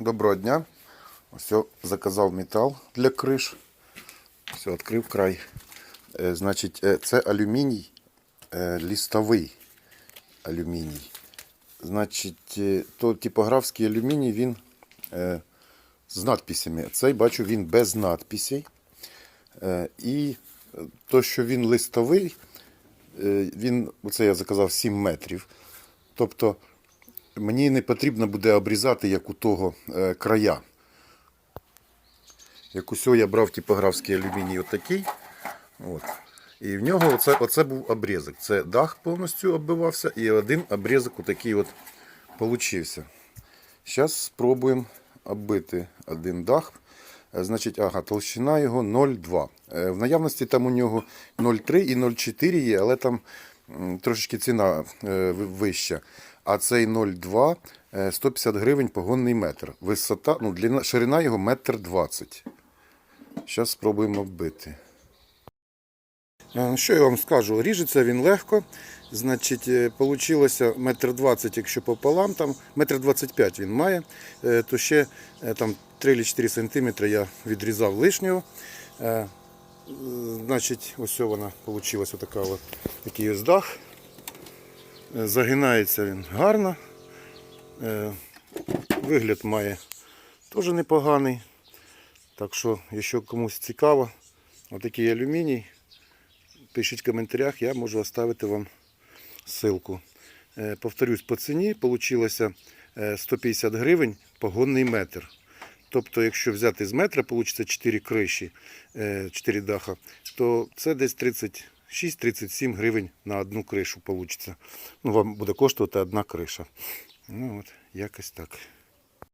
Доброго дня. Ось заказав метал для криш. Все, відкрив край. Е, Значить, е, це алюміній е, лістовий алюміній. Значить, то типографський алюміній він з надписями. Цей бачу він без надписей. І то, що він листовий, він, оце я заказав 7 метрів. Тобто мені не потрібно буде обрізати, як у того е, края. Як усього я брав типографський алюміній отакий. От. І в нього оце, оце був обрізок. Це дах повністю оббивався і один обрізок отакий от получився. Зараз спробуємо оббити один дах. Е, Значить, ага, толщина його 0,2. Е, В наявності там у нього 0,3 і 0,4 є, але там трошечки ціна е, вища. А цей 0,2 е, 150 гривень погонний метр. Висота, ну, длина, ширина його метр 20. Зараз спробуємо оббити. Е, Що я вам скажу? Ріжеться він легко. Значить, вийшло метр двадцять, якщо пополам, там метр двадцять п'ять він має, е, то ще е, там 3 чи 4 сантиметри я відрізав лишнього. Значить, ось вона вийшла така от, такий ось дах. Е, Загинається він гарно. Е, Вигляд має теж непоганий. Так що, якщо комусь цікаво, отакий алюміній, пишіть в коментарях, я можу оставити вам ссылку. Е, Повторюсь, по ціні вийшло 150 гривень погонний метр. Тобто, якщо взяти з метра, вийде 4 криші, 4 даха, то це десь 36-37 гривень на одну кришу вийде. Ну, вам буде коштувати одна криша. Ну от, якось так.